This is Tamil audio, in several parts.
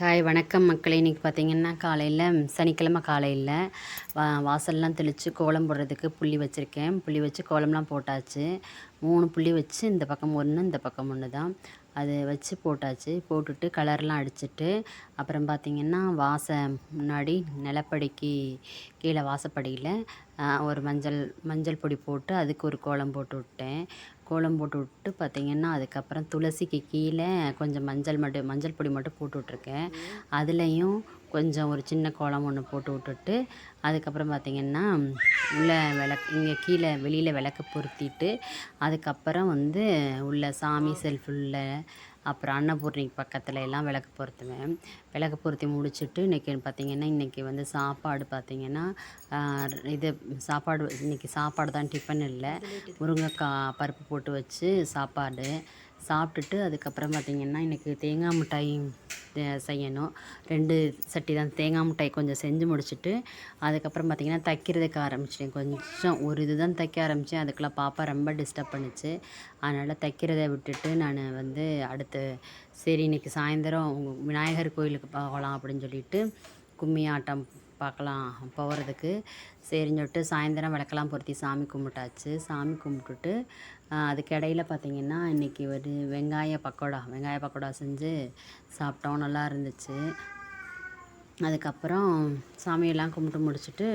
ஹாய் வணக்கம் மக்களே. இன்றைக்கி பார்த்தீங்கன்னா காலையில் சனிக்கிழமை காலையில் வா வாசல்லாம் தெளித்து கோலம் போடுறதுக்கு புள்ளி வச்சுருக்கேன். புள்ளி வச்சு கோலம்லாம் போட்டாச்சு. மூணு புள்ளி வச்சு இந்த பக்கம் ஒன்று இந்த பக்கம் ஒன்று தான் அது வச்சு போட்டாச்சு. போட்டுட்டு கலர்லாம் அடிச்சிட்டு அப்புறம் பார்த்திங்கன்னா வாச முன்னாடி நிலப்படிக்கு கீழே வாசப்படியில் ஒரு மஞ்சள் மஞ்சள் பொடி போட்டு அதுக்கு ஒரு கோலம் போட்டு விட்டேன். கோலம் போட்டு விட்டு பார்த்திங்கன்னா அதுக்கப்புறம் துளசிக்கு கீழே கொஞ்சம் மஞ்சள் மட்டும் மஞ்சள் பொடி மட்டும் போட்டு விட்ருக்கேன் அதுலேயும் கொஞ்சம் ஒரு சின்ன கோலம் ஒன்று போட்டு விட்டுட்டு அதுக்கப்புறம் பார்த்திங்கன்னா உள்ளே விளக்கு இங்கே கீழே வெளியில் விளக்கு பொருத்திட்டு அதுக்கப்புறம் வந்து உள்ள சாமி செல்ஃபுல்ல அப்புறம் அன்னபூர்ணிக்கு பக்கத்தில் எல்லாம் விளக்கு பொருத்துவேன். விளக்கு பொருத்தி முடிச்சுட்டு இன்றைக்கி பார்த்திங்கன்னா இன்றைக்கி வந்து சாப்பாடு பார்த்திங்கன்னா இது சாப்பாடு இன்றைக்கி சாப்பாடு தான் டிஃபன் இல்லை. முருங்கைக்காய் பருப்பு போட்டு வச்சு சாப்பாடு. சாப்பிட்டுட்டு அதுக்கப்புறம் பார்த்திங்கன்னா இன்றைக்கி தேங்காய் மிட்டாய் செய்யணும். ரெண்டு சட்டி தான் தேங்காய் மிட்டாய் கொஞ்சம் செஞ்சு முடிச்சுட்டு அதுக்கப்புறம் பார்த்திங்கன்னா தைக்கிறதுக்கு ஆரம்பிச்சிட்டேன். கொஞ்சம் ஒரு இது தான் தைக்க ஆரம்பித்தேன் அதுக்குள்ளே பாப்பா ரொம்ப டிஸ்டர்ப் பண்ணிச்சு. அதனால் தைக்கிறத விட்டுட்டு நான் வந்து அடுத்து சரி இன்றைக்கி சாயந்தரம் விநாயகர் கோயிலுக்கு போகலாம் அப்படின்னு சொல்லிட்டு கும்மி ஆட்டம் பார்க்கலாம். போகிறதுக்கு சரின்னு சொல்லிட்டு சாயந்தரம் விளக்கெல்லாம் பொருத்தி சாமி கும்பிட்டாச்சு. சாமி கும்பிட்டுட்டு அதுக்கு இடையில பார்த்திங்கன்னா இன்றைக்கி ஒரு வெங்காய பக்கோடா வெங்காய பக்கோடா செஞ்சு சாப்பிட்டோம். நல்லா இருந்துச்சு. அதுக்கப்புறம் சாமியெல்லாம் கும்பிட்டு முடிச்சுட்டு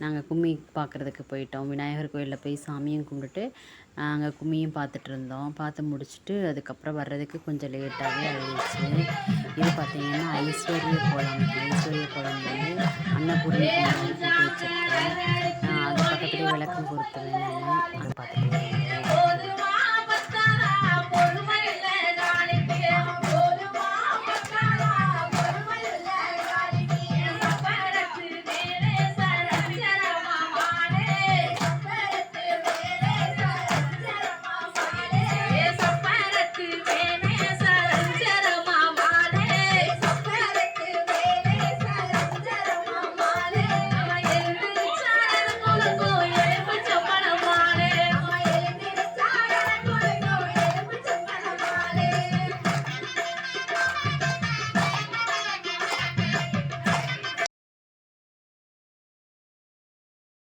நாங்கள் கும்மி பார்க்குறதுக்கு போயிட்டோம். விநாயகர் கோயிலில் போய் சாமியும் கும்பிட்டுட்டு அங்கே கும்மியும் பார்த்துட்டு இருந்தோம். பார்த்து முடிச்சுட்டு அதுக்கப்புறம் வர்றதுக்கு கொஞ்சம் லேட்டாகவே ஆயிடுச்சு. இது பார்த்திங்கன்னா ஐஸ்வர்ய குழம்பு ஐஸ்வர்ய குழம்பு வந்து அன்னபூர்ணி போட்டு வச்சுருக்கேன் அது பக்கத்துலேயே விளக்கம் பொறுத்துவேன் நான் அது பார்த்துட்டு